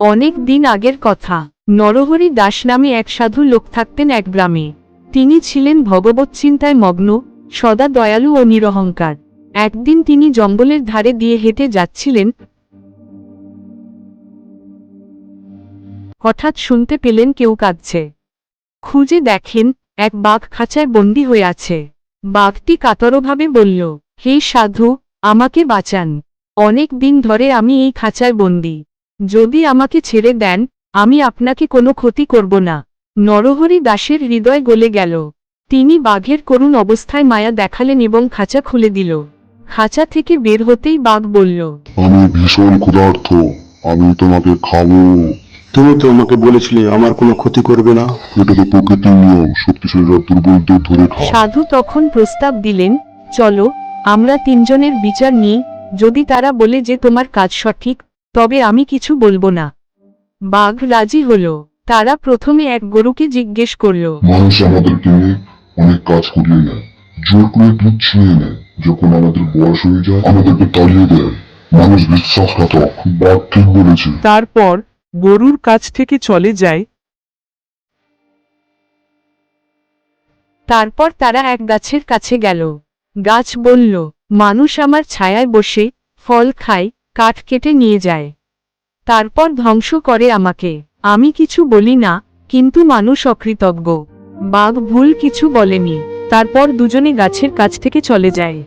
অনেক দিন আগের কথা। নরহরি দাস নামে এক সাধু লোক থাকতেন এক গ্রামে। তিনি ছিলেন ভগবত চিন্তায় মগ্ন, সদা দয়ালু ও নিরহংকার। একদিন তিনি জঙ্গলের ধারে দিয়ে হেঁটে যাচ্ছিলেন। হঠাৎ শুনতে পেলেন কেউ কাঁদছে। খুঁজে দেখেন, এক বাঘ খাঁচায় বন্দি হয়ে আছে। বাঘটি কাতরভাবে বলল, হে সাধু, আমাকে বাঁচান। অনেক দিন ধরে আমি এই খাঁচায় বন্দি। যদি আমাকে ছেড়ে দেন আমি আপনাকে কোনো ক্ষতি করব না। নরহরি দাসের হৃদয় গলে গেল। তিনি বাঘের করুণ অবস্থায় মায়া দেখালেন এবং খাঁচা খুলে দিল। খাঁচা থেকে বের হতেই বাঘ বলল আমি ভীষণ ক্ষুধার্ত। আমি তোমাকে খাব। তুমি তো আমাকে বলেছিলে আমার কোনো ক্ষতি করবে না। এটা তো প্রকৃতির নিয়ম। শক্তিশালীরা দুর্বলদের ধরে খায়। সাধু তখন প্রস্তাব দিলেন চলো আমরা তিনজনের বিচার নিই। যদি তারা বলে যে তোমার কাজ সঠিক তবে আমি কিছু বলব না। বাঘ রাজি হলো। তারা প্রথমে এক গরুকে জিজ্ঞেস করল। মানুষ আমাদেরকে অনেক কাজ করিয়ে নেয়। জোর করে দুধ ছিনিয়ে নেয়। যখন আমাদের বয়স হয়ে যায় আমাদেরকে তাড়িয়ে দেয়। মানুষ বিশ্বাসঘাতক বাঘ ঠিক বলেছে। তারপর গরুর কাছ থেকে চলে যায়। তারপর তারা এক গাছের কাছে গেল। গাছ বলল মানুষ আমার ছায়ায় বসে ফল খায় কাঠ কেটে নিয়ে যায়। তারপর ধ্বংস করে আমাকে। আমি কিছু বলি না, কিন্তু মানুষ অকৃতজ্ঞ। বাঘ ভুল কিছু বলেনি। তারপর দুজনে গাছের কাছ থেকে চলে যায়।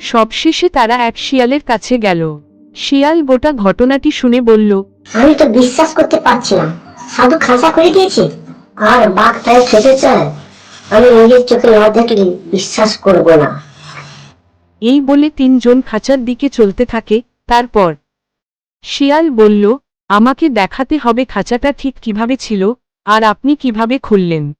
সবশেষে তারা এক শিয়ালের কাছে গেল। শিয়াল গোটা ঘটনাটি শুনে বলল, আমি তো বিশ্বাস করতে পারছি না সাধু খাঁচা করে দিয়েছে? আর বাঘ তাই খেতে চায়। আমি নিজের চোখে না দেখলে বিশ্বাস করব না। এই বলে তিনজন খাঁচার দিকে চলতে থাকে। তারপর শিয়াল বলল, আমাকে দেখাতে হবে খাঁচাটা ঠিক কীভাবে ছিল, আর আপনি কীভাবে খুললেন?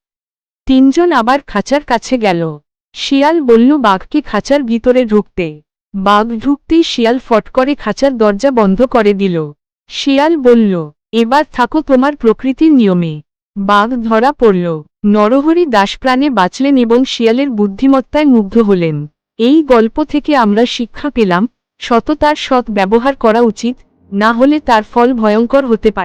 তিনজন আবার খাঁচার কাছে গেল। শিয়াল বলল, বাঘকে খাঁচার ভিতরে ঢুকতে। বাঘ ঢুকতেই শিয়াল ফট করে খাঁচার দরজা বন্ধ করে দিল। শিয়াল বলল, এবার থাকো তোমার প্রকৃতির নিয়মে। বাঘ ধরা পড়ল। নরহরি দাসপ্রাণে বাঁচলেন এবং শিয়ালের বুদ্ধিমত্তায় মুগ্ধ হলেন। এই গল্প থেকে আমরা শিক্ষা পেলাম, সততার সৎ ব্যবহার করা উচিত, না হলে তার ফল ভয়ঙ্কর হতে পারে।